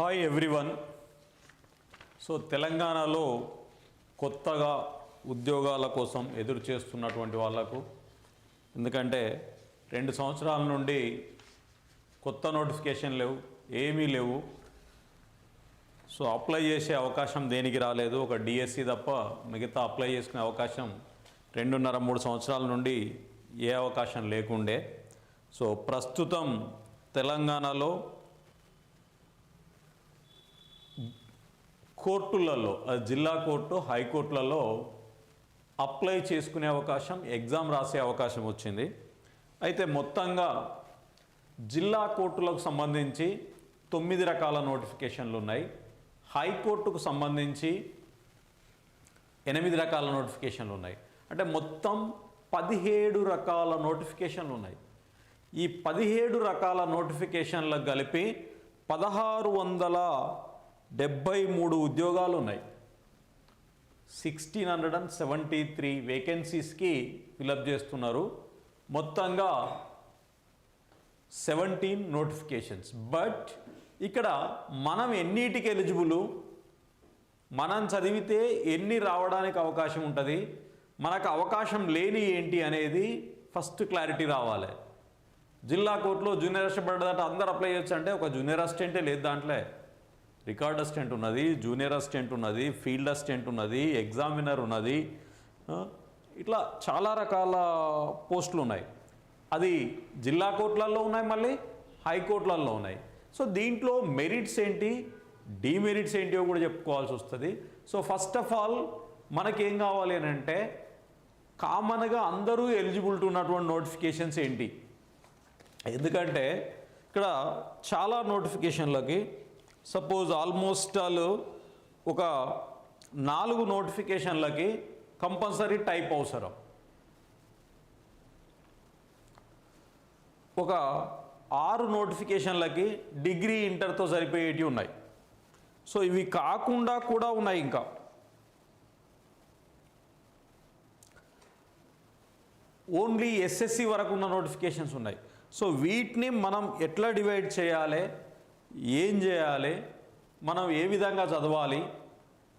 Hi everyone so తెలంగాణలో కొత్తగా ఉద్యోగాల కోసం ఎదురు చేస్తున్నటువంటి వాళ్ళకు ఎందుకంటే రెండు సంవత్సరాల నుండి కొత్త నోటిఫికేషన్ లేవు ఏమీ లేవు. సో అప్లై చేసే అవకాశం దేనికి రాలేదు? ఒక డిఎస్సి తప్ప మిగతా అప్లై చేసుకునే అవకాశం రెండున్నర మూడు సంవత్సరాల నుండి ఏ అవకాశం లేకుండే. సో ప్రస్తుతం తెలంగాణలో కోర్టులలో జిల్లా కోర్టు హైకోర్టులలో అప్లై చేసుకునే అవకాశం ఎగ్జామ్ రాసే అవకాశం వచ్చింది. అయితే మొత్తంగా జిల్లా కోర్టులకు సంబంధించి తొమ్మిది రకాల నోటిఫికేషన్లు ఉన్నాయి. హైకోర్టుకు సంబంధించి ఎనిమిది రకాల నోటిఫికేషన్లు ఉన్నాయి. అంటే మొత్తం పదిహేడు రకాల నోటిఫికేషన్లు ఉన్నాయి. ఈ పదిహేడు రకాల నోటిఫికేషన్లకు కలిపి పదహారు వందల డెబ్బై మూడు ఉద్యోగాలు ఉన్నాయి sixteen hundred and seventy three వేకెన్సీస్కి fill up చేస్తున్నారు. మొత్తంగా సెవెంటీన్ నోటిఫికేషన్స్. బట్ ఇక్కడ మనం ఎన్నిటికి ఎలిజిబుల్? మనం చదివితే ఎన్ని రావడానికి అవకాశం ఉంటుంది? మనకు అవకాశం లేని ఏంటి అనేది ఫస్ట్ క్లారిటీ రావాలి. జిల్లా కోర్టులో జూనియర్ అసిస్టెంట్ పడ్డదంటే అందరు అప్లై చేయొచ్చు అంటే ఒక జూనియర్ అసిస్టెంటే లేదు దాంట్లో. రికార్డ్ అసిస్టెంట్ ఉన్నది జూనియర్ అసిస్టెంట్ ఉన్నది ఫీల్డ్ అసిస్టెంట్ ఉన్నది ఎగ్జామినర్ ఉన్నది ఇట్లా చాలా రకాల పోస్టులు ఉన్నాయి. అది జిల్లా కోర్టులలో ఉన్నాయి మళ్ళీ హైకోర్టులలో ఉన్నాయి. సో దీంట్లో మెరిట్స్ ఏంటి? డీమెరిట్స్ ఏంటివో కూడా చెప్పుకోవాల్సి వస్తుంది. సో ఫస్ట్ ఆఫ్ ఆల్ మనకేం కావాలి అని అంటే కామన్గా అందరూ ఎలిజిబిలిటీ ఉన్నటువంటి నోటిఫికేషన్స్ ఏంటి? ఎందుకంటే ఇక్కడ చాలా నోటిఫికేషన్లకి సపోజ్ ఆల్మోస్ట్ ఆల్ ఒక నాలుగు నోటిఫికేషన్లకి కంపల్సరీ టైప్ అవసరం. ఒక ఆరు నోటిఫికేషన్లకి డిగ్రీ ఇంటర్తో సరిపోయేటివి ఉన్నాయి. సో ఇవి కాకుండా కూడా ఉన్నాయి ఇంకా. ఓన్లీ ఎస్ఎస్సి వరకు ఉన్న నోటిఫికేషన్స్ ఉన్నాయి. సో వీటిని మనం ఎట్లా డివైడ్ చేయాలి? ఏం చేయాలి? మనం ఏ విధంగా చదవాలి?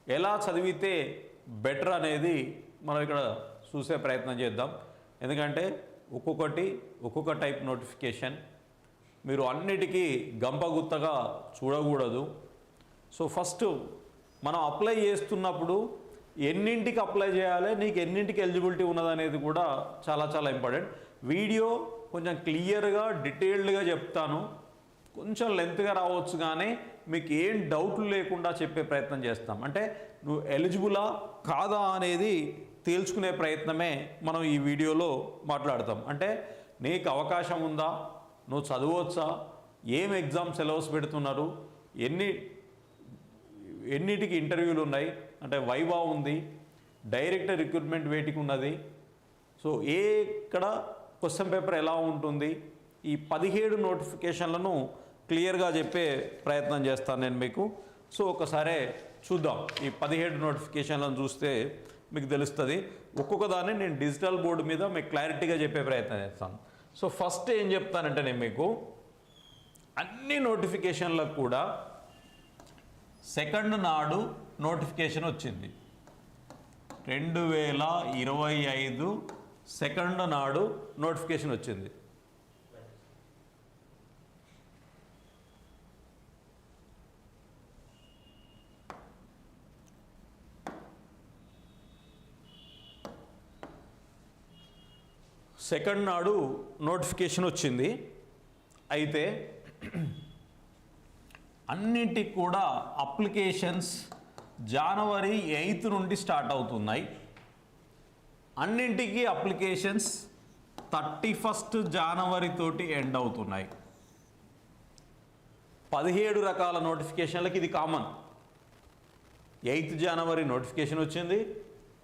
ఎలా చదివితే బెటర్ అనేది మనం ఇక్కడ చూసే ప్రయత్నం చేద్దాం. ఎందుకంటే ఒక్కొక్కటి ఒక్కొక్క టైప్ నోటిఫికేషన్. మీరు అన్నిటికీ గంపగుత్తగా చూడకూడదు. సో ఫస్ట్ మనం అప్లై చేస్తున్నప్పుడు ఎన్నింటికి అప్లై చేయాలి? నీకు ఎన్నింటికి ఎలిజిబిలిటీ ఉన్నదనేది కూడా చాలా చాలా ఇంపార్టెంట్. వీడియో కొంచెం క్లియర్గా డీటెయిల్డ్గా చెప్తాను. కొంచెం లెంత్గా రావచ్చు కానీ మీకు ఏం డౌట్లు లేకుండా చెప్పే ప్రయత్నం చేస్తాం. అంటే నువ్వు ఎలిజిబులా కాదా అనేది తేల్చుకునే ప్రయత్నమే మనం ఈ వీడియోలో మాట్లాడతాం. అంటే నీకు అవకాశం ఉందా? నువ్వు చదవచ్చా? ఏం ఎగ్జామ్ సిలబస్ పెడుతున్నారు? ఎన్ని ఎన్నిటికి ఇంటర్వ్యూలు ఉన్నాయి? అంటే వైవా ఉంది డైరెక్ట్ రిక్రూట్మెంట్ వేటికి ఉన్నది. సో ఏ ఇక్కడ క్వశ్చన్ పేపర్ ఎలా ఉంటుంది? ఈ పదిహేడు నోటిఫికేషన్లను క్లియర్గా చెప్పే ప్రయత్నం చేస్తాను నేను మీకు. సో ఒకసారి చూద్దాం. ఈ పదిహేడు నోటిఫికేషన్లను చూస్తే మీకు తెలుస్తుంది. ఒక్కొక్క దాన్ని నేను డిజిటల్ బోర్డు మీద మీకు క్లారిటీగా చెప్పే ప్రయత్నం చేస్తాను. సో ఫస్ట్ ఏం చెప్తానంటే నేను మీకు అన్ని నోటిఫికేషన్లకు కూడా సెకండ్ నాడు నోటిఫికేషన్ వచ్చింది. రెండు వేల ఇరవై ఐదు సెకండ్ నాడు నోటిఫికేషన్ వచ్చింది. సెకండ్ నాడు నోటిఫికేషన్ వచ్చింది. అయితే అన్నిటికి కూడా అప్లికేషన్స్ జనవరి ఎయిత్ నుండి స్టార్ట్ అవుతున్నాయి. అన్నింటికి అప్లికేషన్స్ థర్టీ ఫస్ట్ జనవరి తోటి ఎండ్ అవుతున్నాయి. పదిహేడు రకాల నోటిఫికేషన్లకి ఇది కామన్. ఎయిత్ జనవరి నోటిఫికేషన్ వచ్చింది.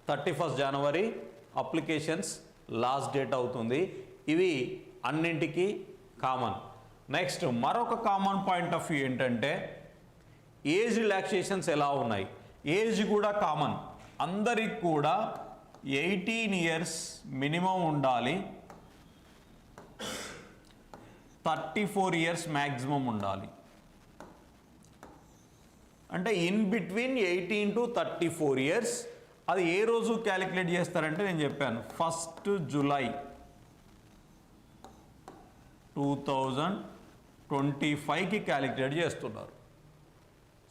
థర్టీ ఫస్ట్ జనవరి అప్లికేషన్స్ లాస్ట్ డేట్ అవుతుంది. ఇవి అన్నింటికి కామన్. నెక్స్ట్ మరొక కామన్ పాయింట్ ఆఫ్ వ్యూ ఏంటంటే ఏజ్ రిలాక్సేషన్స్ ఎలా ఉన్నాయి? ఏజ్ కూడా కామన్. అందరికి కూడా ఎయిటీన్ ఇయర్స్ మినిమం ఉండాలి. థర్టీ ఫోర్ ఇయర్స్ మ్యాక్సిమం ఉండాలి. అంటే in between eighteen to thirty four years అది ఏ రోజు క్యాలిక్యులేట్ చేస్తారంటే నేను చెప్పాను. First July two thousand twenty ఫైవ్కి క్యాలిక్యులేట్ చేస్తున్నారు.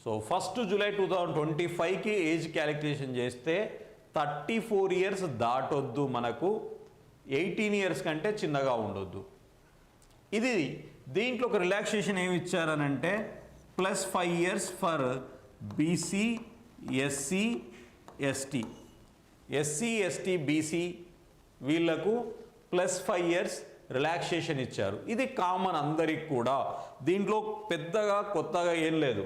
So first July two thousand twenty ఫైవ్కి ఏజ్ క్యాలిక్యులేషన్ చేస్తే థర్టీ ఫోర్ ఇయర్స్ దాటొద్దు మనకు ఎయిటీన్ ఇయర్స్ కంటే చిన్నగా ఉండొద్దు. ఇది దీంట్లో ఒక రిలాక్సేషన్ ఏమి ఇచ్చారనంటే plus five years for BC SC ST SC ST BC వీళ్ళకు ప్లస్ ఫైవ్ ఇయర్స్ రిలాక్సేషన్ ఇచ్చారు. ఇది కామన్ అందరికి కూడా. దీంట్లో పెద్దగా కొత్తగా ఏం లేదు.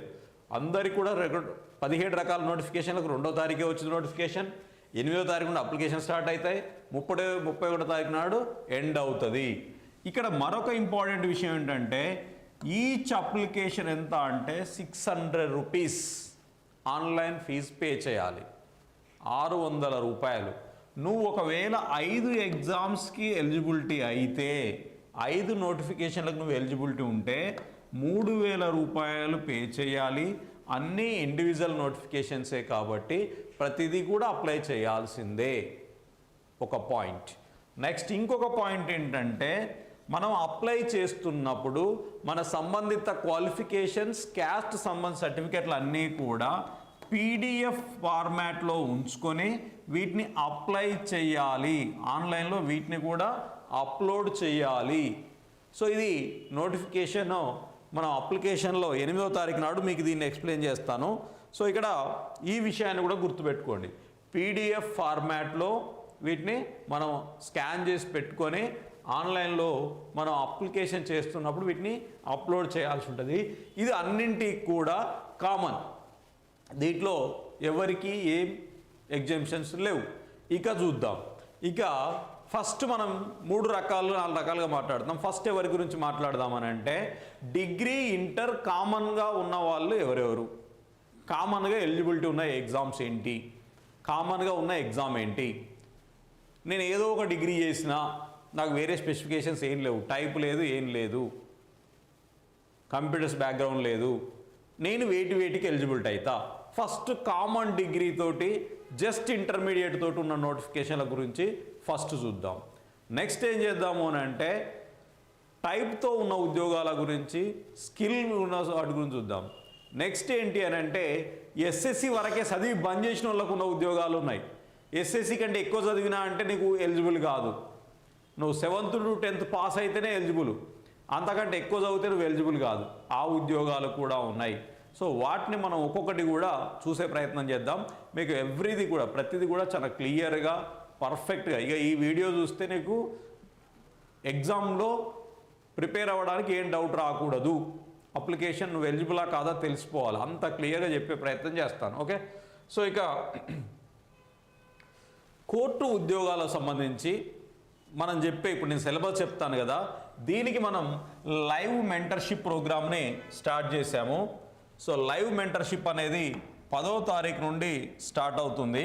అందరికి కూడా రెగ్యులర్ పదిహేడు రకాల నోటిఫికేషన్లకు రెండో తారీఖే వచ్చింది నోటిఫికేషన్ ఎనిమిదో తారీఖు నుండి అప్లికేషన్ స్టార్ట్ అవుతాయి. ముప్పై ముప్పై ఒకటో తారీఖు నాడు ఎండ్ అవుతుంది. ఇక్కడ మరొక ఇంపార్టెంట్ విషయం ఏంటంటే ఈచ్ అప్లికేషన్ ఎంత అంటే six hundred rupees online fee pay చేయాలి. ఆరు వందల రూపాయలు. నువ్వు ఒకవేళ ఐదు ఎగ్జామ్స్కి ఎలిజిబిలిటీ అయితే ఐదు నోటిఫికేషన్లకు నువ్వు ఎలిజిబిలిటీ ఉంటే మూడు వేల రూపాయలు పే చేయాలి. అన్నీ ఇండివిజువల్ నోటిఫికేషన్సే కాబట్టి ప్రతిదీ కూడా అప్లై చేయాల్సిందే. ఒక పాయింట్. నెక్స్ట్ ఇంకొక పాయింట్ ఏంటంటే మనం అప్లై చేస్తున్నప్పుడు మన సంబంధిత క్వాలిఫికేషన్స్ క్యాస్ట్ సంబంధ సర్టిఫికెట్లు అన్నీ కూడా పీడిఎఫ్ ఫార్మాట్లో ఉంచుకొని వీటిని అప్లై చేయాలి. ఆన్లైన్లో వీటిని కూడా అప్లోడ్ చేయాలి. సో ఇది నోటిఫికేషన్ మనం అప్లికేషన్లో ఎనిమిదో తారీఖు నాడు మీకు దీన్ని ఎక్స్ప్లెయిన్ చేస్తాను. సో ఇక్కడ ఈ విషయాన్ని కూడా గుర్తుపెట్టుకోండి. పీడిఎఫ్ ఫార్మాట్లో వీటిని మనం స్కాన్ చేసి పెట్టుకొని ఆన్లైన్లో మనం అప్లికేషన్ చేస్తున్నప్పుడు వీటిని అప్లోడ్ చేయాల్సి ఉంటుంది. ఇది అన్నింటికి కూడా కామన్. దీంట్లో ఎవరికి ఏం ఎగ్జామ్షన్స్ లేవు. ఇక చూద్దాం. ఇక ఫస్ట్ మనం మూడు రకాలు నాలుగు రకాలుగా మాట్లాడదాం. ఫస్ట్ ఎవరి గురించి మాట్లాడదామని అంటే డిగ్రీ ఇంటర్ కామన్గా ఉన్న వాళ్ళు ఎవరెవరు? కామన్గా ఎలిజిబిలిటీ ఉన్న ఎగ్జామ్స్ ఏంటి? కామన్గా ఉన్న ఎగ్జామ్ ఏంటి? నేను ఏదో ఒక డిగ్రీ చేసినా నాకు వేరే స్పెసిఫికేషన్స్ ఏం లేవు. టైప్ లేదు ఏం లేదు. కంప్యూటర్స్ బ్యాక్గ్రౌండ్ లేదు. నేను వేటి వేటికి ఎలిజిబిలిటీ అవుతా ఫస్ట్ కామన్ డిగ్రీ తోటి జస్ట్ ఇంటర్మీడియట్ తోటి ఉన్న నోటిఫికేషన్ల గురించి ఫస్ట్ చూద్దాం. నెక్స్ట్ ఏం చేద్దాము అని అంటే టైప్తో ఉన్న ఉద్యోగాల గురించి స్కిల్ ఉన్న వాటి గురించి చూద్దాం. నెక్స్ట్ ఏంటి అని అంటే ఎస్ఎస్సి వరకే చదివి బంద్ చేసిన వాళ్ళకు ఉన్న ఉద్యోగాలు ఉన్నాయి. ఎస్ఎస్సి కంటే ఎక్కువ చదివినా అంటే నీకు ఎలిజిబుల్ కాదు. నువ్వు సెవెంత్ టు టెన్త్ పాస్ అయితేనే ఎలిజిబుల్ అంతకంటే ఎక్కువ చదివితే నువ్వు ఎలిజిబుల్ కాదు. ఆ ఉద్యోగాలు కూడా ఉన్నాయి. సో వాటిని మనం ఒక్కొక్కటి కూడా చూసే ప్రయత్నం చేద్దాం. మీకు ఎవ్రీది కూడా ప్రతిదీ కూడా చాలా క్లియర్గా పర్ఫెక్ట్గా. ఇక ఈ వీడియో చూస్తే నీకు ఎగ్జామ్లో ప్రిపేర్ అవ్వడానికి ఏం డౌట్ రాకూడదు. అప్లికేషన్ నువ్వు ఎలిజిబులా కాదా తెలిసిపోవాలి. అంత క్లియర్గా చెప్పే ప్రయత్నం చేస్తాను ఓకే? సో ఇక కోర్టు ఉద్యోగాలకు సంబంధించి మనం చెప్పే ఇప్పుడు నేను సిలబస్ చెప్తాను కదా. దీనికి మనం లైవ్ మెంటర్షిప్ ప్రోగ్రామ్ని స్టార్ట్ చేశాము. సో లైవ్ మెంటర్షిప్ అనేది పదో తారీఖు నుండి స్టార్ట్ అవుతుంది.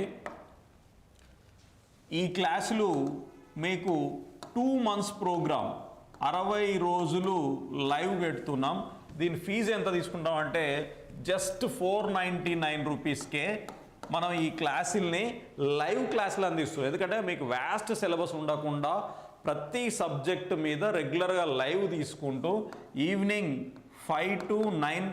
ఈ క్లాసులు మీకు టూ మంత్స్ ప్రోగ్రామ్ అరవై రోజులు లైవ్ పెడుతున్నాం. దీని ఫీజు ఎంత తీసుకుంటాం అంటే జస్ట్ ఫోర్ నైంటీ నైన్ రూపీస్కే మనం ఈ క్లాసుల్ని లైవ్ క్లాసులు అందిస్తాం ఎందుకంటే మీకు వ్యాస్ట్ సిలబస్ ఉండకుండా ప్రతి సబ్జెక్ట్ మీద రెగ్యులర్గా లైవ్ తీసుకుంటూ ఈవినింగ్ ఫైవ్ టు నైన్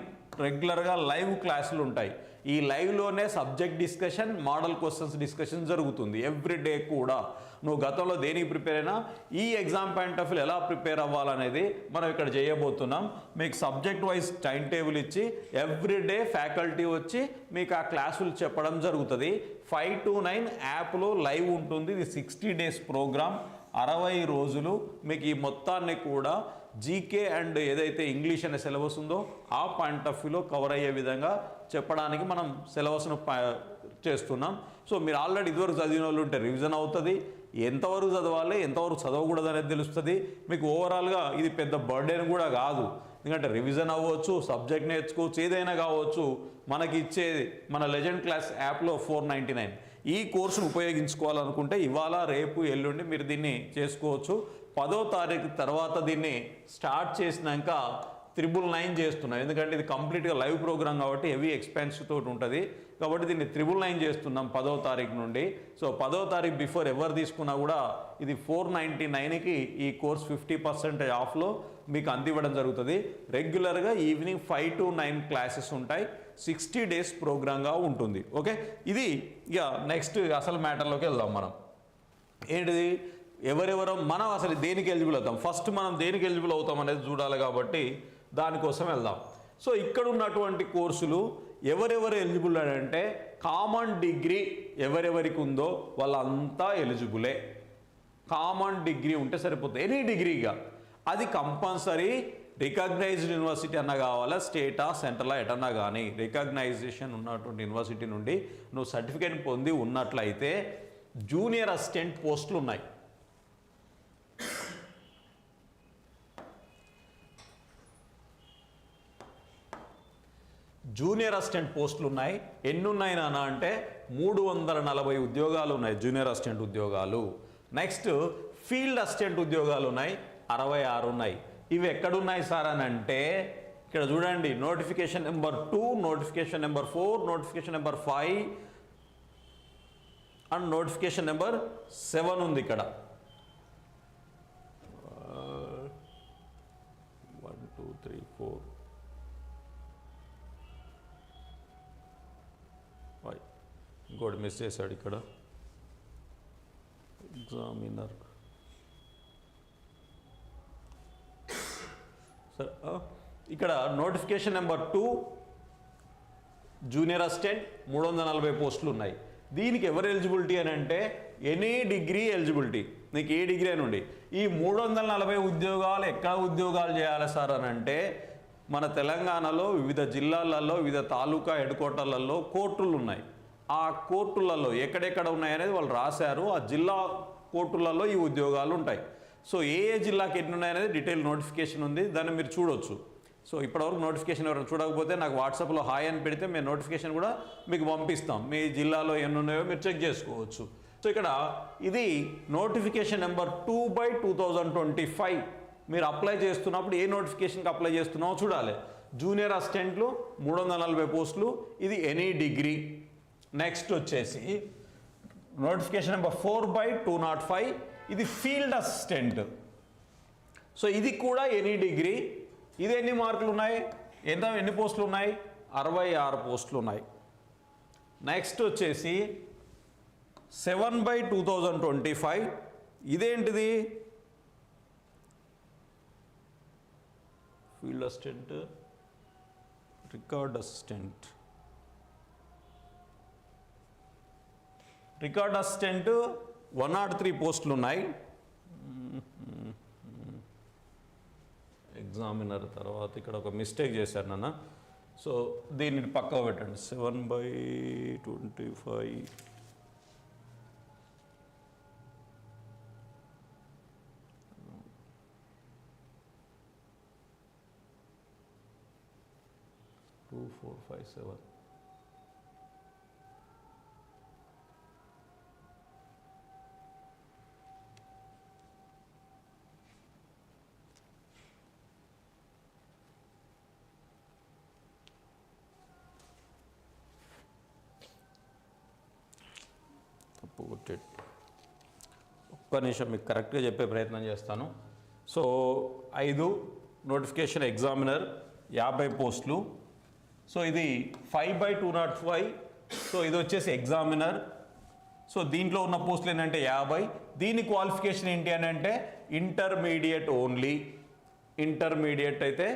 రెగ్యులర్గా లైవ్ క్లాసులు ఉంటాయి. ఈ లైవ్లోనే subject discussion model questions discussion జరుగుతుంది ఎవ్రీ డే కూడా. నువ్వు గతంలో దేనికి ప్రిపేర్ అయినా ఈ ఎగ్జామ్ పాయింట్ ఆఫ్ ఎలా ప్రిపేర్ అవ్వాలనేది మనం ఇక్కడ చేయబోతున్నాం. మీకు సబ్జెక్ట్ వైజ్ టైం టేబుల్ ఇచ్చి ఎవ్రీ డే ఫ్యాకల్టీ వచ్చి మీకు ఆ క్లాసులు చెప్పడం జరుగుతుంది. ఫైవ్ టు నైన్ యాప్లో లైవ్ ఉంటుంది. ఇది సిక్స్టీ డేస్ ప్రోగ్రామ్. అరవై రోజులు మీకు ఈ మొత్తాన్ని కూడా జీకే అండ్ ఏదైతే ఇంగ్లీష్ అనే సిలబస్ ఉందో ఆ పాయింట్ ఆఫ్ వ్యూలో కవర్ అయ్యే విధంగా చెప్పడానికి మనం సిలబస్ను ప- చేస్తున్నాం. సో మీరు ఆల్రెడీ ఇదివరకు చదివిన వాళ్ళు ఉంటే రివిజన్ అవుతుంది. ఎంతవరకు చదవాలి ఎంతవరకు చదవకూడదు అనేది తెలుస్తుంది. మీకు ఓవరాల్గా ఇది పెద్ద బర్డెన్ కూడా కాదు. ఎందుకంటే రివిజన్ అవ్వచ్చు సబ్జెక్ట్ నేర్చుకోవచ్చు ఏదైనా కావచ్చు మనకి ఇచ్చేది మన లెజెండ్ క్లాస్ యాప్లో ఫోర్ నైంటీ నైన్ ఈ కోర్సును ఉపయోగించుకోవాలనుకుంటే ఇవాళ రేపు ఎల్లుండి మీరు దీన్ని చేసుకోవచ్చు. పదో తారీఖు తర్వాత దీన్ని స్టార్ట్ చేసినాక త్రిబుల్ నైన్ చేస్తున్నాం. ఎందుకంటే ఇది కంప్లీట్గా లైవ్ ప్రోగ్రామ్ కాబట్టి హెవీ ఎక్స్పెన్స్ తోటి ఉంటుంది. కాబట్టి దీన్ని త్రిబుల్ నైన్ చేస్తున్నాం పదో తారీఖు నుండి. సో పదో తారీఖు బిఫోర్ ఎవరు తీసుకున్నా కూడా ఇది ఫోర్ నైంటీ నైన్కి ఈ కోర్స్ ఫిఫ్టీ పర్సెంటేజ్ ఆఫ్లో మీకు అందివ్వడం జరుగుతుంది. రెగ్యులర్గా evening five to nine classes ఉంటాయి. సిక్స్టీ డేస్ ప్రోగ్రాంగా ఉంటుంది. ఓకే? ఇది ఇక నెక్స్ట్ అసలు మ్యాటర్లోకి వెళ్దాం మనం. ఏంటిది? ఎవరెవరో మనం అసలు దేనికి ఎలిజిబుల్ అవుతాం? ఫస్ట్ మనం దేనికి ఎలిజిబుల్ అవుతాం అనేది చూడాలి కాబట్టి దానికోసం వెళ్దాం. సో ఇక్కడ ఉన్నటువంటి కోర్సులు ఎవరెవరు ఎలిజిబుల్ అని అంటే కామన్ డిగ్రీ ఎవరెవరికి ఉందో వాళ్ళంతా ఎలిజిబులే. కామన్ డిగ్రీ ఉంటే సరిపోతుంది ఎనీ డిగ్రీగా. అది కంపల్సరీ రికగ్నైజ్డ్ యూనివర్సిటీ అన్నా కావాలా స్టేటా సెంట్రలా ఎటన్నా కానీ రికగ్నైజేషన్ ఉన్నటువంటి యూనివర్సిటీ నుండి నువ్వు సర్టిఫికేట్ పొంది ఉన్నట్లయితే జూనియర్ అసిస్టెంట్ పోస్టులు ఉన్నాయి. జూనియర్ అసిస్టెంట్ పోస్టులు ఉన్నాయి. ఎన్ని ఉన్నాయి నాన్న అంటే మూడు వందల నలభై ఉద్యోగాలు ఉన్నాయి జూనియర్ అసిస్టెంట్ ఉద్యోగాలు. నెక్స్ట్ ఫీల్డ్ అసిస్టెంట్ ఉద్యోగాలు ఉన్నాయి. అరవై ఆరు ఉన్నాయి. ఇవి ఎక్కడున్నాయి సార్ అని అంటే ఇక్కడ చూడండి notification number two notification number four notification number five and notification number seven ఉంది ఇక్కడ. One two three four five ఇంకోటి మిస్ చేశాడు ఇక్కడ. ఎగ్జామినర్ సార్ ఇక్కడ notification number two junior assistant మూడు వందల నలభై పోస్టులు ఉన్నాయి. దీనికి ఎవరు ఎలిజిబిలిటీ అని అంటే ఎనీ డిగ్రీ ఎలిజిబిలిటీ నీకు ఏ డిగ్రీ అని ఉండి ఈ మూడు వందల నలభై ఉద్యోగాలు ఎక్కడ ఉద్యోగాలు చేయాలి సార్ అని అంటే మన తెలంగాణలో వివిధ జిల్లాలలో వివిధ తాలూకా హెడ్ క్వార్టర్లలో కోర్టులు ఉన్నాయి. ఆ కోర్టులలో ఎక్కడెక్కడ ఉన్నాయనేది వాళ్ళు రాశారు. ఆ జిల్లా కోర్టులలో ఈ ఉద్యోగాలు ఉంటాయి. సో ఏ ఏ జిల్లాకి ఎన్ని ఉన్నాయనేది డీటెయిల్ నోటిఫికేషన్ ఉంది. దాన్ని మీరు చూడొచ్చు. సో ఇప్పటివరకు నోటిఫికేషన్ ఎవరైనా చూడకపోతే నాకు వాట్సాప్లో హాయ్ అని పెడితే మేము నోటిఫికేషన్ కూడా మీకు పంపిస్తాం. మీ జిల్లాలో ఎన్ని ఉన్నాయో మీరు చెక్ చేసుకోవచ్చు. సో ఇక్కడ ఇది notification number two by two thousand twenty five. మీరు అప్లై చేస్తున్నప్పుడు ఏ నోటిఫికేషన్కి అప్లై చేస్తున్నామో చూడాలి. జూనియర్ అసిస్టెంట్లు మూడు వందల నలభై పోస్టులు ఇది ఎనీ డిగ్రీ. నెక్స్ట్ వచ్చేసి notification number four by two nought five. ఇది ఫీల్డ్ అసిస్టెంట్. సో ఇది కూడా ఎనీ డిగ్రీ. ఇది ఎన్ని మార్కులు ఉన్నాయి? ఎంత ఎన్ని పోస్టులు ఉన్నాయి? అరవై ఆరు పోస్టులు ఉన్నాయి. నెక్స్ట్ వచ్చేసి seven by two thousand twenty five. ఇదేంటిది? Field assistant record assistant. Record assistant one nought three పోస్టులు ఉన్నాయి ఎగ్జామినర్ తర్వాత ఇక్కడ ఒక మిస్టేక్ చేశారు నాన్న. సో దీన్ని పక్క పెట్టండి. Seven by twenty five. Two four five seven తప్పు కొట్టేట్టు ఒక్క నిమిషం మీకు కరెక్ట్గా చెప్పే ప్రయత్నం చేస్తాను. సో ఐదు నోటిఫికేషన్ ఎగ్జామినర్ యాభై పోస్టులు. సో ఇది five by two nought five. So ఇది వచ్చేసి ఎగ్జామినర్. సో దీంట్లో ఉన్న పోస్టులు ఏంటంటే యాభై. దీని క్వాలిఫికేషన్ ఏంటి అని అంటే ఇంటర్మీడియట్ ఓన్లీ. ఇంటర్మీడియట్ అయితే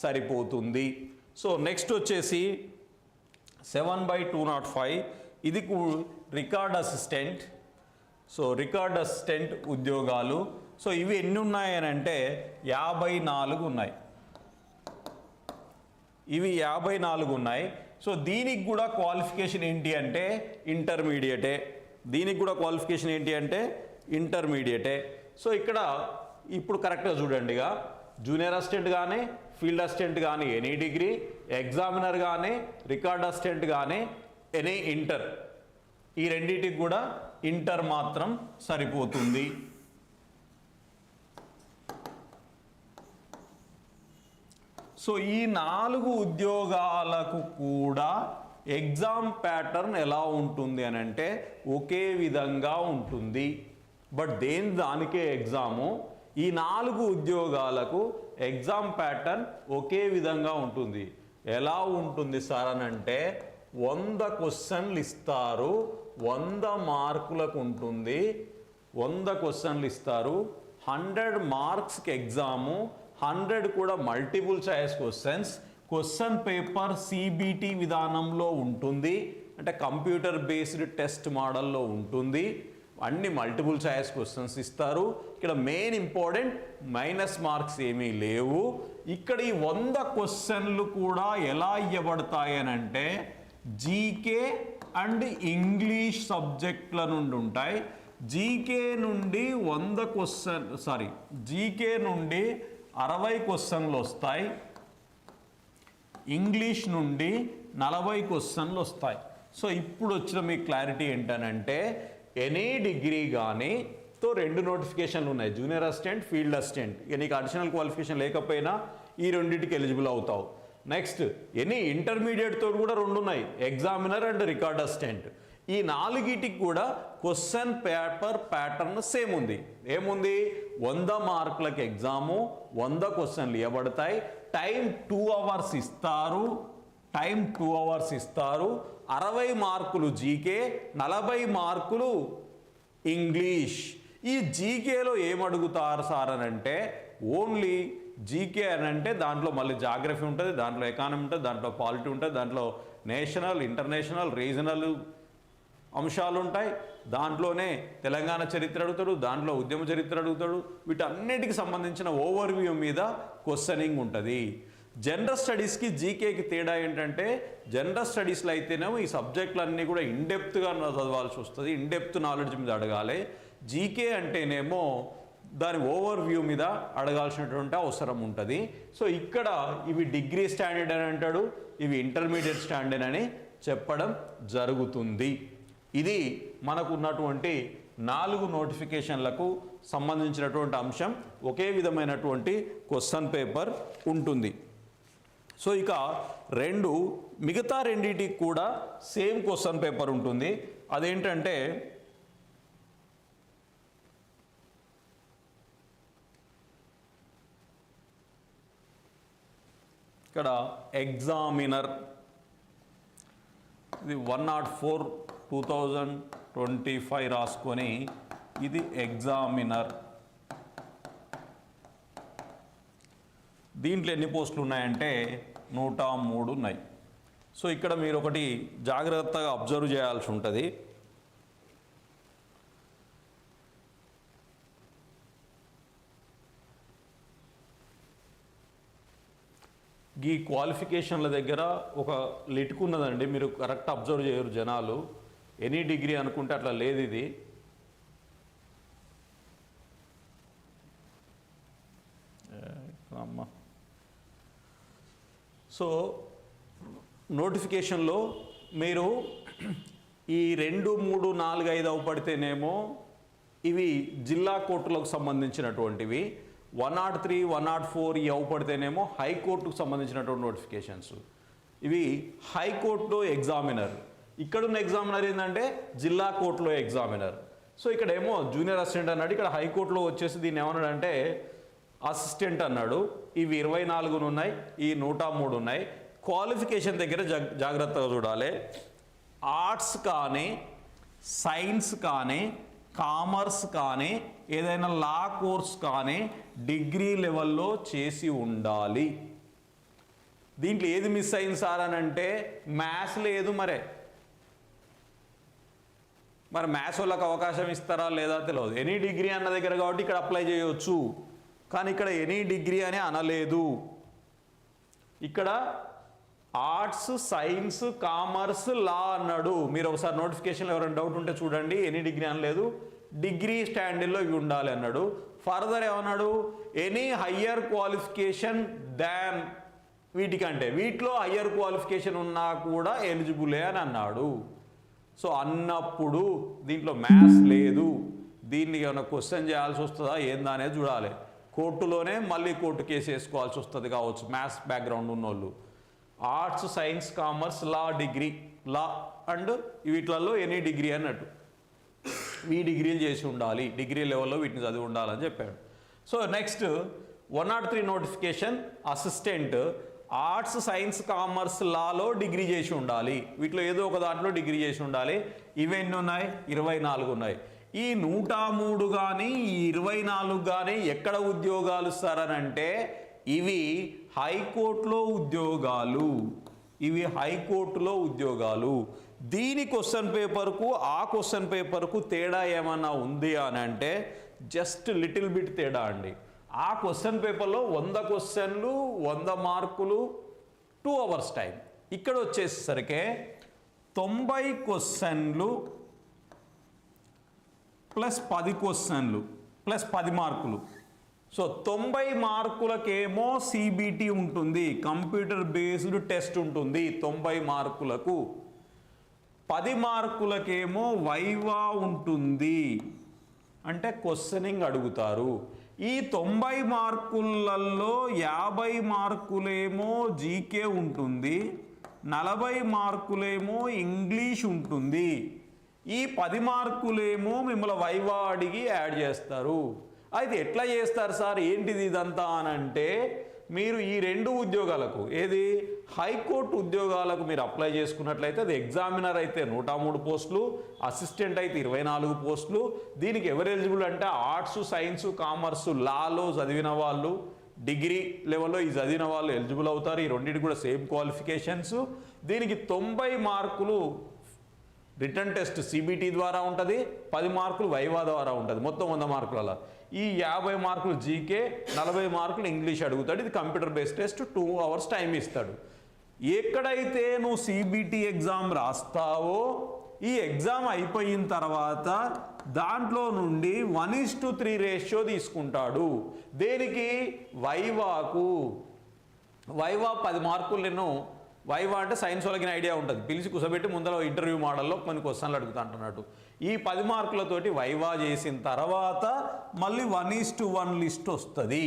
సరిపోతుంది. సో నెక్స్ట్ వచ్చేసి seven by two nought five. ఇది record assistant. So record assistant ఉద్యోగాలు. సో ఇవి ఎన్ని ఉన్నాయని అంటే యాభై నాలుగు ఉన్నాయి. ఇవి యాభై నాలుగు ఉన్నాయి. సో దీనికి కూడా క్వాలిఫికేషన్ ఏంటి అంటే ఇంటర్మీడియటే. దీనికి కూడా క్వాలిఫికేషన్ ఏంటి అంటే ఇంటర్మీడియటే. సో ఇక్కడ ఇప్పుడు కరెక్ట్గా చూడండి ఇక. జూనియర్ అసిస్టెంట్ కానీ ఫీల్డ్ అసిస్టెంట్ కానీ ఎనీ డిగ్రీ ఎగ్జామినర్ కానీ రికార్డ్ అసిస్టెంట్ కానీ ఎనీ ఇంటర్. ఈ రెండింటికి కూడా ఇంటర్ మాత్రం సరిపోతుంది. సో ఈ నాలుగు ఉద్యోగాలకు కూడా ఎగ్జామ్ ప్యాటర్న్ ఎలా ఉంటుంది అని అంటే ఒకే విధంగా ఉంటుంది. బట్ దేని దానికే ఎగ్జాము? ఈ నాలుగు ఉద్యోగాలకు ఎగ్జామ్ ప్యాటర్న్ ఒకే విధంగా ఉంటుంది. ఎలా ఉంటుంది సార్ అని అంటే వంద క్వశ్చన్లు ఇస్తారు. వంద మార్కులకు ఉంటుంది వంద క్వశ్చన్లు ఇస్తారు హండ్రెడ్ మార్క్స్కి ఎగ్జాము. హండ్రెడ్ కూడా multiple choice questions. Question paper CBT విధానంలో ఉంటుంది. అంటే కంప్యూటర్ బేస్డ్ టెస్ట్ మోడల్లో ఉంటుంది. అన్ని మల్టిపుల్ చాయిస్ క్వశ్చన్స్ ఇస్తారు. ఇక్కడ మెయిన్ ఇంపార్టెంట్ మైనస్ మార్క్స్ ఏమీ లేవు. ఇక్కడ ఈ వంద క్వశ్చన్లు కూడా ఎలా ఇవ్వబడతాయనంటే జీకే అండ్ ఇంగ్లీష్ సబ్జెక్టుల నుండి ఉంటాయి. జీకే నుండి వంద క్వశ్చన్ సారీ జీకే నుండి అరవై క్వశ్చన్లు వస్తాయి. ఇంగ్లీష్ నుండి నలభై క్వశ్చన్లు వస్తాయి. సో ఇప్పుడు వచ్చిన మీ క్లారిటీ ఏంటనంటే ఎనీ డిగ్రీ కానీ తో రెండు నోటిఫికేషన్లు ఉన్నాయి. Junior assistant field assistant. ఇక నీకు అడిషనల్ క్వాలిఫికేషన్ లేకపోయినా ఈ రెండింటికి ఎలిజిబుల్ అవుతావు. నెక్స్ట్ ఎనీ ఇంటర్మీడియట్తో కూడా రెండు ఉన్నాయి. ఎగ్జామినర్ అండ్ రికార్డ్ అసిస్టెంట్ ఈ నాలుగిటికి కూడా క్వశ్చన్ పేపర్ ప్యాటర్న్ సేమ్ ఉంది. ఏముంది? వంద మార్కులకు ఎగ్జాము వంద క్వశ్చన్లు ఇవ్వబడతాయి. టైం టూ అవర్స్ ఇస్తారు. టైం టూ అవర్స్ ఇస్తారు. అరవై మార్కులు జీకే నలభై మార్కులు ఇంగ్లీష్ ఈ జీకేలో ఏమడుగుతారు సార్ అని అంటే ఓన్లీ జీకే అని అంటే దాంట్లో మళ్ళీ జాగ్రఫీ ఉంటుంది దాంట్లో ఎకానమీ ఉంటుంది దాంట్లో పాలిటీ ఉంటుంది దాంట్లో నేషనల్ ఇంటర్నేషనల్ రీజనల్ అంశాలు ఉంటాయి. దాంట్లోనే తెలంగాణ చరిత్ర అడుగుతాడు దాంట్లో ఉద్యమ చరిత్ర అడుగుతాడు. వీటన్నిటికి సంబంధించిన ఓవర్ వ్యూ మీద క్వశ్చనింగ్ ఉంటుంది. జనరల్ స్టడీస్కి జీకేకి తేడా ఏంటంటే జనరల్ స్టడీస్లో అయితేనేమో ఈ సబ్జెక్టులన్నీ కూడా ఇండెప్త్గా చదవాల్సి వస్తుంది. ఇండెప్త్ నాలెడ్జ్ మీద అడగాలి. జీకే అంటేనేమో దాని ఓవర్ వ్యూ మీద అడగాల్సినటువంటి అవసరం ఉంటుంది. సో ఇక్కడ ఇవి డిగ్రీ స్టాండర్డ్ అని అంటాడు ఇవి ఇంటర్మీడియట్ స్టాండర్డ్ అని చెప్పడం జరుగుతుంది. ఇది మనకు ఉన్నటువంటి నాలుగు నోటిఫికేషన్లకు సంబంధించినటువంటి అంశం ఒకే విధమైనటువంటి క్వశ్చన్ పేపర్ ఉంటుంది. సో ఇక రెండు మిగతా రెండింటికి కూడా సేమ్ క్వశ్చన్ పేపర్ ఉంటుంది. అదేంటంటే ఇక్కడ ఎగ్జామినర్. ఇది one nought four two thousand twenty five రాసుకొని ఇది ఎగ్జామినర్. దీంట్లో ఎన్ని పోస్టులు ఉన్నాయంటే నూట మూడు ఉన్నాయి. సో ఇక్కడ మీరు ఒకటి జాగ్రత్తగా అబ్జర్వ్ చేయాల్సి ఉంటుంది. ఈ క్వాలిఫికేషన్ల దగ్గర ఒక లిటుకున్నదండి మీరు కరెక్ట్ అబ్జర్వ్ చేయరు జనాలు. ఎనీ డిగ్రీ అనుకుంటే అట్లా లేదు ఇది. అమ్మ. సో నోటిఫికేషన్లో మీరు ఈ రెండు మూడు నాలుగు ఐదు అవపడితేనేమో ఇవి జిల్లా కోర్టులకు సంబంధించినటువంటివి. One nought three one nought four ఈ అవపడితేనేమో హైకోర్టుకు సంబంధించినటువంటి నోటిఫికేషన్స్. ఇవి హైకోర్టులో ఎగ్జామినర్. ఇక్కడున్న ఎగ్జామినర్ ఏంటంటే జిల్లా కోర్టులో ఎగ్జామినర్. సో ఇక్కడ ఏమో జూనియర్ అసిస్టెంట్ అన్నాడు ఇక్కడ హైకోర్టులో వచ్చేసి దీన్ని ఏమన్నాడంటే అసిస్టెంట్ అన్నాడు. ఇవి ఇరవై నాలుగును ఉన్నాయి ఈ నూట మూడు ఉన్నాయి. క్వాలిఫికేషన్ దగ్గర జాగ్రత్తగా చూడాలి. ఆర్ట్స్ కానీ సైన్స్ కానీ కామర్స్ కానీ ఏదైనా లా కోర్స్ కానీ డిగ్రీ లెవెల్లో చేసి ఉండాలి. దీంట్లో ఏది మిస్ అయింది సార్ అని అంటే మ్యాథ్స్ లేదు మరే. మరి మ్యాథ్స్ వాళ్ళకి అవకాశం ఇస్తారా లేదా తెలియదు ఎనీ డిగ్రీ అన్న దగ్గర కాబట్టి ఇక్కడ అప్లై చేయవచ్చు కానీ ఇక్కడ ఎనీ డిగ్రీ అని అనలేదు. ఇక్కడ ఆర్ట్స్ సైన్స్ కామర్స్ లా అన్నాడు. మీరు ఒకసారి నోటిఫికేషన్లో ఎవరైనా డౌట్ ఉంటే చూడండి. ఎనీ డిగ్రీ అనలేదు. డిగ్రీ స్టాండర్డ్లో ఇవి ఉండాలి అన్నాడు. ఫర్దర్ ఏమన్నాడు? ఎనీ హయ్యర్ క్వాలిఫికేషన్ దాన్ వీటికంటే వీటిలో హయ్యర్ క్వాలిఫికేషన్ ఉన్నా కూడా ఎలిజిబులే అని అన్నాడు. సో అన్నప్పుడు దీంట్లో మ్యాథ్స్ లేదు. దీన్ని ఏమైనా క్వశ్చన్ చేయాల్సి వస్తుందా? ఏందా అనేది చూడాలి. కోర్టులోనే మళ్ళీ కోర్టు కేసు వేసుకోవాల్సి వస్తుంది కావచ్చు మ్యాథ్స్ బ్యాక్గ్రౌండ్ ఉన్నోళ్ళు. Arts science commerce law degree law and వీటిలలో any degree అన్నట్టు. ఈ డిగ్రీలు చేసి ఉండాలి డిగ్రీ లెవెల్లో వీటిని చదివి ఉండాలని చెప్పాడు. So next one nought three notification assistant arts science commerce లాలో డిగ్రీ చేసి ఉండాలి. వీటిలో ఏదో ఒక దాంట్లో డిగ్రీ చేసి ఉండాలి. ఇవన్నీ ఉన్నాయి? ఇరవై నాలుగు ఉన్నాయి. ఈ నూట మూడు కానీ ఈ ఇరవై నాలుగు కానీ ఎక్కడ ఉద్యోగాలు ఇస్తారనంటే ఇవి హైకోర్టులో ఉద్యోగాలు. ఇవి హైకోర్టులో ఉద్యోగాలు. దీని క్వశ్చన్ పేపర్కు ఆ క్వశ్చన్ పేపర్కు తేడా ఏమన్నా ఉంది అని అంటే జస్ట్ లిటిల్ బిట్ తేడా అండి. ఆ క్వశ్చన్ పేపర్లో వంద క్వశ్చన్లు వంద మార్కులు టూ అవర్స్ టైం ఇక్కడ వచ్చేసరికి తొంభై క్వశ్చన్లు ప్లస్ పది క్వశ్చన్లు ప్లస్ పది మార్కులు. సో తొంభై మార్కులకేమో సిబిటి ఉంటుంది కంప్యూటర్ బేస్డ్ టెస్ట్ ఉంటుంది తొంభై మార్కులకు. పది మార్కులకేమో వైవా ఉంటుంది. అంటే క్వశ్చనింగ్ అడుగుతారు. ఈ తొంభై మార్కులలో యాభై మార్కులేమో జీకే ఉంటుంది. నలభై మార్కులేమో ఇంగ్లీష్ ఉంటుంది. ఈ పది మార్కులేమో మిమ్మల్ని వైవా అడిగి యాడ్ చేస్తారు. అయితే ఎట్లా చేస్తారు సార్? ఏంటిది ఇదంతా అని అంటే మీరు ఈ రెండు ఉద్యోగాలకు ఏది? హైకోర్టు ఉద్యోగాలకు మీరు అప్లై చేసుకున్నట్లయితే అది ఎగ్జామినర్ అయితే నూట మూడు పోస్టులు అసిస్టెంట్ అయితే ఇరవై నాలుగు పోస్టులు. దీనికి ఎవరు ఎలిజిబుల్ అంటే ఆర్ట్స్ సైన్స్ కామర్స్ లాలో చదివిన వాళ్ళు డిగ్రీ లెవెల్లో ఈ చదివిన వాళ్ళు ఎలిజిబుల్ అవుతారు. ఈ రెండింటి కూడా సేమ్ క్వాలిఫికేషన్స్. దీనికి తొంభై మార్కులు రిటర్న్ టెస్ట్ సిబిటి ద్వారా ఉంటుంది పది మార్కులు వైవా ద్వారా ఉంటుంది. మొత్తం వంద మార్కుల ఈ యాభై మార్కులు జీకే నలభై మార్కులు ఇంగ్లీష్ అడుగుతాడు. ఇది computer based test two hours time ఇస్తాడు. ఎక్కడైతే నువ్వు సిబిటి ఎగ్జామ్ రాస్తావో ఈ ఎగ్జామ్ అయిపోయిన తర్వాత దాంట్లో నుండి one is to three ratio తీసుకుంటాడు. దేనికి? వైవాకు. వైవా పది మార్కులు నేను వైవా అంటే సైన్స్ వాళ్ళకి ఐడియా ఉంటుంది. పిలిచి కూసబెట్టి ముందర ఇంటర్వ్యూ మోడల్లో కొన్ని క్వశ్చన్లు అడుగుతా అంటున్నట్టు ఈ పది మార్కులతోటి వైవా చేసిన తర్వాత మళ్ళీ one is to one list వస్తుంది.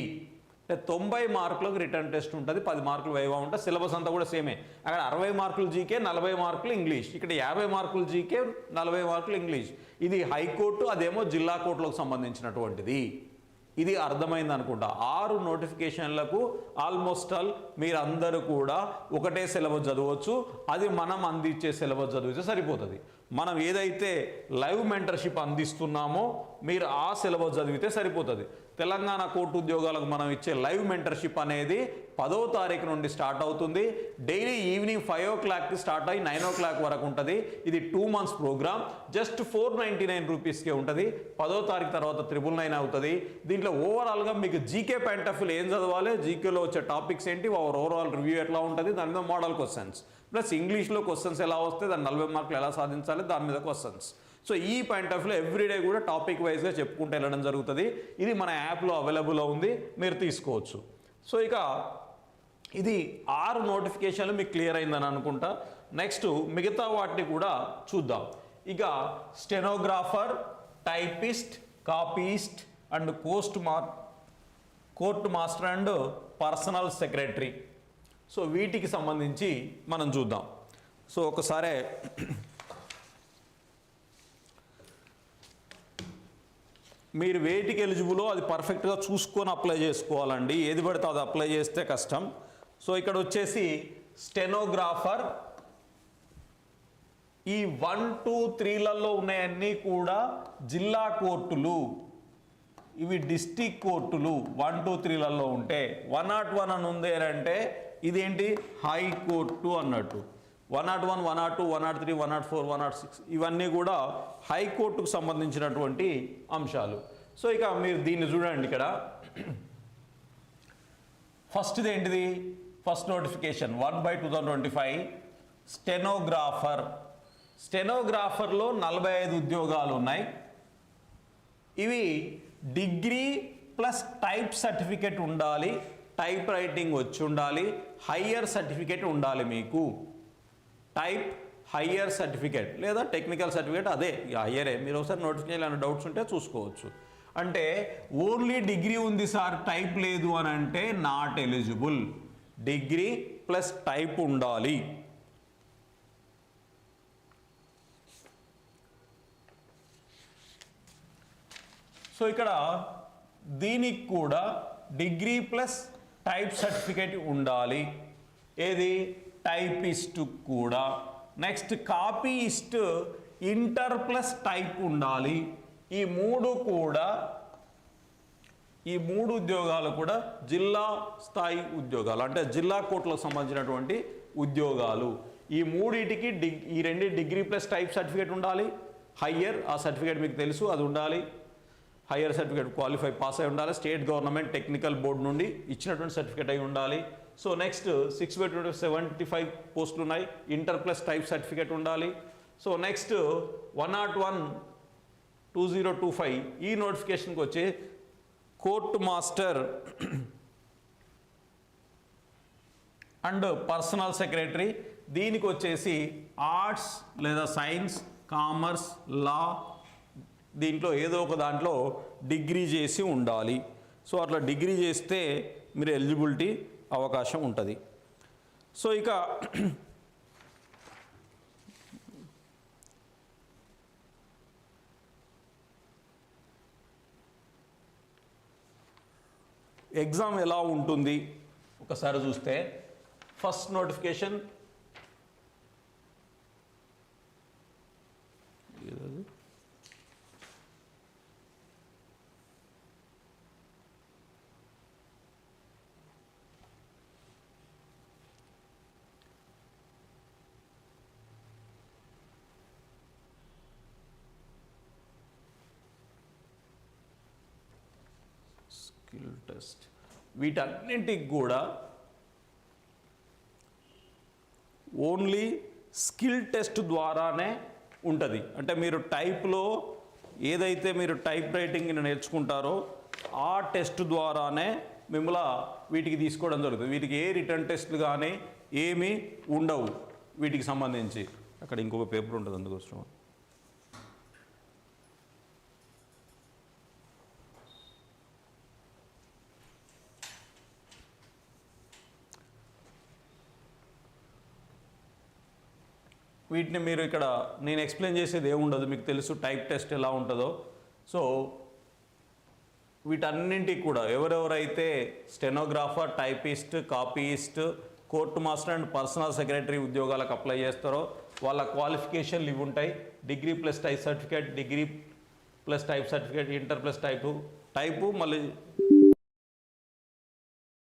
అంటే తొంభై మార్కులకు రిటర్న్ టెస్ట్ ఉంటుంది పది మార్కులు వైవా ఉంటుంది సిలబస్ అంతా కూడా సేమే. అక్కడ అరవై మార్కులు జీకే నలభై మార్కులు ఇంగ్లీష్ ఇక్కడ యాభై మార్కులు జీకే నలభై మార్కులు ఇంగ్లీష్ ఇది హైకోర్టు అదేమో జిల్లా కోర్టులకు సంబంధించినటువంటిది. ఇది అర్థమైంది అనుకుంటా. ఆరు నోటిఫికేషన్లకు ఆల్మోస్ట్ ఆల్ మీరందరూ కూడా ఒకటే సిలబస్ చదవచ్చు. అది మనం అందించే సిలబస్ చదివితే సరిపోతుంది. మనం ఏదైతే లైవ్ మెంటర్షిప్ అందిస్తున్నామో మీరు ఆ సిలబస్ చదివితే సరిపోతుంది. తెలంగాణ కోర్టు ఉద్యోగాలకు మనం ఇచ్చే లైవ్ మెంటర్షిప్ అనేది పదో తారీఖు నుండి స్టార్ట్ అవుతుంది. డైలీ ఈవినింగ్ ఫైవ్ ఓ క్లాక్కి స్టార్ట్ అయ్యి నైన్ ఓ క్లాక్ వరకు ఉంటుంది. ఇది two months program. Just four ninety nine రూపీస్కే ఉంటుంది. పదో తారీఖు తర్వాత త్రిబుల్ నైన్ అవుతుంది. దీంట్లో ఓవరాల్గా మీకు జీకే పాయింట్ ఆఫ్ ఏం చదవాలి? జీకేలో వచ్చే టాపిక్స్ ఏంటి? ఓవర్ ఓవరాల్ రివ్యూ ఎట్లా ఉంటుంది? దాని మీద మోడల్ క్వశ్చన్స్ ప్లస్ ఇంగ్లీష్లో క్వశ్చన్స్ ఎలా వస్తే దాని నలభై మార్కులు ఎలా సాధించాలి? దాని మీద క్వశ్చన్స్ సో ఈ పాయింట్ ఆఫ్ వ్యూలో ఎవ్రీడే కూడా టాపిక్ వైజ్గా చెప్పుకుంటూ వెళ్ళడం జరుగుతుంది. ఇది మన యాప్లో అవైలబుల్లో ఉంది మీరు తీసుకోవచ్చు. సో ఇక ఇది ఆరు నోటిఫికేషన్లు మీకు క్లియర్ అయిందని అనుకుంటా. నెక్స్ట్ మిగతా వాటిని కూడా చూద్దాం. ఇక స్టెనోగ్రాఫర్ టైపిస్ట్ కాపీస్ట్ అండ్ కోస్ట్ మా court master and personal secretary so వీటికి సంబంధించి మనం చూద్దాం. సో ఒకసారి మీరు వేటికి ఎలిజిబులో అది పర్ఫెక్ట్గా చూసుకొని అప్లై చేసుకోవాలండి. ఏది పడితే అది అప్లై చేస్తే కష్టం. సో ఇక్కడ వచ్చేసి స్టెనోగ్రాఫర్ ఈ వన్ టూ త్రీలలో ఉన్నాయన్నీ కూడా జిల్లా కోర్టులు. ఇవి డిస్టిక్ కోర్టులు వన్ టూ త్రీలలో ఉంటే. వన్ నాట్ వన్ అని ఉంది అంటే ఇదేంటి? హైకోర్టు అన్నట్టు. One nought one one nought two one nought three one nought four one nought six ఇవన్నీ కూడా హైకోర్టుకు సంబంధించినటువంటి అంశాలు. సో ఇక మీరు దీన్ని చూడండి ఇక్కడ. ఫస్ట్ది ఏంటిది? First notification one by two thousand twenty five stenographer. స్టెనోగ్రాఫర్లో నలభై ఐదు ఉద్యోగాలు ఉన్నాయి. ఇవి డిగ్రీ ప్లస్ టైప్ సర్టిఫికేట్ ఉండాలి టైప్ రైటింగ్ వచ్చి ఉండాలి హయ్యర్ సర్టిఫికేట్ ఉండాలి మీకు. టైప్ హయ్యర్ సర్టిఫికేట్ లేదా టెక్నికల్ సర్టిఫికేట్ అదే. హయ్యరే. మీరు ఒకసారి నోటిఫికేషన్ ఏమైనా డౌట్స్ ఉంటే చూసుకోవచ్చు. అంటే ఓన్లీ డిగ్రీ ఉంది సార్ టైప్ లేదు అని అంటే not eligible. Degree plus type ఉండాలి. సో ఇక్కడ దీనికి కూడా డిగ్రీ ప్లస్ టైప్ సర్టిఫికేట్ ఉండాలి. ఏది? టైపిస్ట్ కూడా. Next copyist inter plus type ఉండాలి. ఈ మూడు కూడా ఈ మూడు ఉద్యోగాలు కూడా జిల్లా స్థాయి ఉద్యోగాలు అంటే జిల్లా కోర్టులకు సంబంధించినటువంటి ఉద్యోగాలు. ఈ మూడింటికి డిగ్ ఈ రెండు డిగ్రీ ప్లస్ టైప్ సర్టిఫికేట్ ఉండాలి. హయ్యర్ ఆ సర్టిఫికేట్ మీకు తెలుసు అది ఉండాలి. హయ్యర్ సర్టిఫికేట్ క్వాలిఫై పాస్ అయి ఉండాలి. స్టేట్ గవర్నమెంట్ టెక్నికల్ బోర్డు నుండి ఇచ్చినటువంటి సర్టిఫికేట్ అయి ఉండాలి. So next six by twenty seventy five పోస్టులు ఉన్నాయి. ఇంటర్ ప్లస్ టైప్ సర్టిఫికేట్ ఉండాలి. So next one nought one two zero two five ఈ నోటిఫికేషన్కి వచ్చి court master and personal secretary దీనికి వచ్చేసి ఆర్ట్స్ లేదా సైన్స్ కామర్స్ లా దీంట్లో ఏదో ఒక దాంట్లో డిగ్రీ చేసి ఉండాలి. సో అట్లా డిగ్రీ చేస్తే మీరు ఎలిజిబిలిటీ అవకాశం ఉంటుంది. సో ఇక ఎగ్జామ్ ఎలా ఉంటుంది? ఒకసారి చూస్తే ఫస్ట్ నోటిఫికేషన్ ఇంట్రెస్ట్ వీటన్నింటికి కూడా ఓన్లీ స్కిల్ టెస్ట్ ద్వారానే ఉంటుంది. అంటే మీరు టైప్లో ఏదైతే మీరు టైప్ రైటింగ్ నేర్చుకుంటారో ఆ టెస్ట్ ద్వారానే మిమ్మల్ని వీటికి తీసుకోవడం జరుగుతుంది. వీటికి ఏ రిటర్న్ టెస్ట్లు కానీ ఏమీ ఉండవు వీటికి సంబంధించి. అక్కడ ఇంకొక పేపర్ ఉంటుంది అందుకోసం వీటిని మీరు ఇక్కడ నేను ఎక్స్ప్లెయిన్ చేసేది ఏముండదు మీకు తెలుసు టైప్ టెస్ట్ ఎలా ఉంటుందో. సో వీటన్నింటికి కూడా ఎవరెవరైతే stenographer typist copyist court master and personal secretary ఉద్యోగాలకు అప్లై చేస్తారో వాళ్ళ క్వాలిఫికేషన్లు ఇవి ఉంటాయి. Degree plus type certificate degree plus type certificate inter plus type type మళ్ళీ